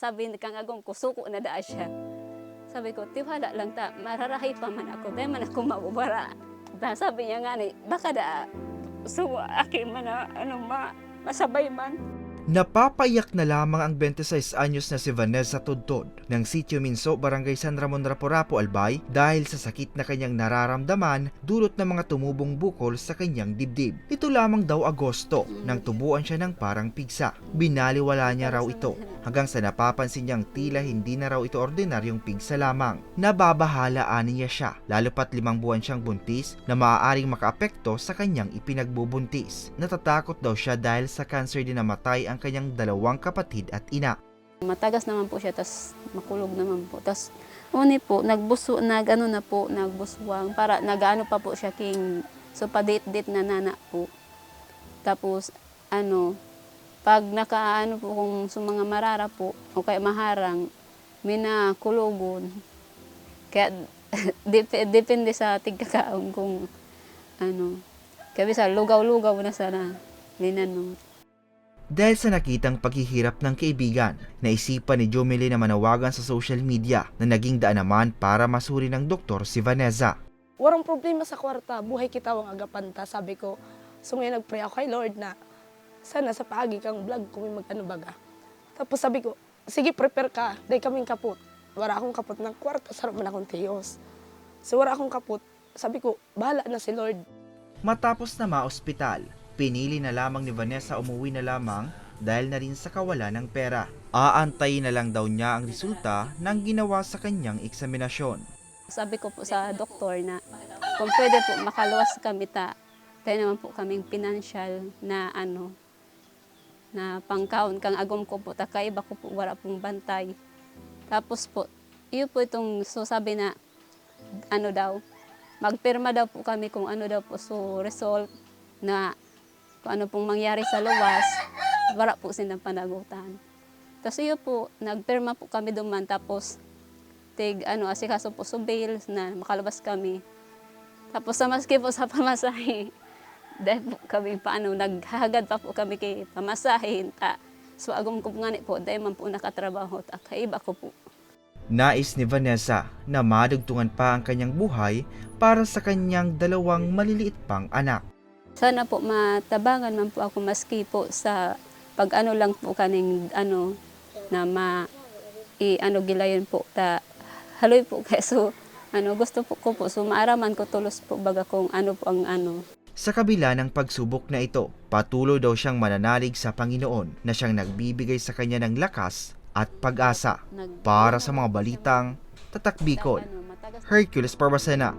sabi ni kang agong ko, suko na daa siya. Sabi ko, tiwala lang ta, mararahay pa man ako, dahil man ako mabubara. Da, sabi niya nga baka da, so akin man na, ano, ma, masabay man. Napapayak na lamang ang 26 anyos na si Vanessa Tudtod ng Sitio Minso, Barangay San Ramon Raporapo, Albay dahil sa sakit na kanyang nararamdaman dulot ng mga tumubong bukol sa kanyang dibdib. Ito lamang daw Agosto nang tubuan siya ng parang pigsa. Binaliwala niya raw ito hanggang sa napapansin niyang tila hindi na raw ito ordinaryong pigsa lamang. Nababahalaan niya siya lalo pat limang buwan siyang buntis na maaaring makaapekto sa kanyang ipinagbubuntis. Natatakot daw siya dahil sa cancer din namatay ang kanyang dalawang kapatid at ina. Matagas naman po siya, tas makulog naman po. Tas, uni po, nagbuso, nag, ano na po, nagbuswang, para nagaano pa po siya king, so pa-date-date na nana po. Tapos, ano, pag nakaano po kung sa mga marara po, o kaya maharang, minakulugon. Kaya, dep- depende sa tigkakaon kung, ano, kaya bisa lugaw-lugaw na sana, linanong. Dahil sa nakitang paghihirap ng kaibigan, naisipan ni Jomeli na manawagan sa social media na naging daan naman para masuri ng doktor si Vanessa. Warang problema sa kwarta, buhay kita wang agapanta. Sabi ko, so ngayon nag-pray ako kay Lord na sana sa paagi kang vlog kung may mag-ano baga. Tapos sabi ko, sige prepare ka, dahil kaming kaput. Wala akong kaput ng kwarta, sarap man akong tiyos. So wala akong kaput, sabi ko, bahala na si Lord. Matapos na maospital, pinili na lamang ni Vanessa umuwi na lamang dahil na rin sa kawalan ng pera. Aantayin na lang daw niya ang resulta ng ginawa sa kanyang eksaminasyon. Sabi ko po sa doktor na kung pwede po makaluwas kami ta, tayo naman po kaming financial na ano, na pangkaon kang agom ko po, takaiba ko po, wala pong bantay. Tapos po, yun po itong, so sabi na, ano daw, magpirma daw po kami kung ano daw po, so result na kung ano pong mangyari sa luwas, wala po silang panagutan. Tapos yun po, nagpirma po kami duman, tapos tig ano asikaso po sa bail na makalabas kami. Tapos sa maski po sa pamasahe, dahil po kami paano, naghahagad pa po kami kay pamasahe. Ta, so agom ko po nga po, dahil man po nakatrabaho, ta kaiba ko po. Nais ni Vanessa na madugtungan pa ang kanyang buhay para sa kanyang dalawang maliliit pang anak. Sana po matabangan man po ako maski po sa pag ano lang po kaning ano na ma i ano gilayon po ta haloy po keso ano gusto po ko po so maaraman ko tulos po baga kung ano po ang ano Sa kabila ng pagsubok na ito, patuloy daw siyang mananalig sa Panginoon na siyang nagbibigay sa kanya ng lakas at pag-asa para sa mga balitang Tatak Bicol. ano, Hercules Barbacena,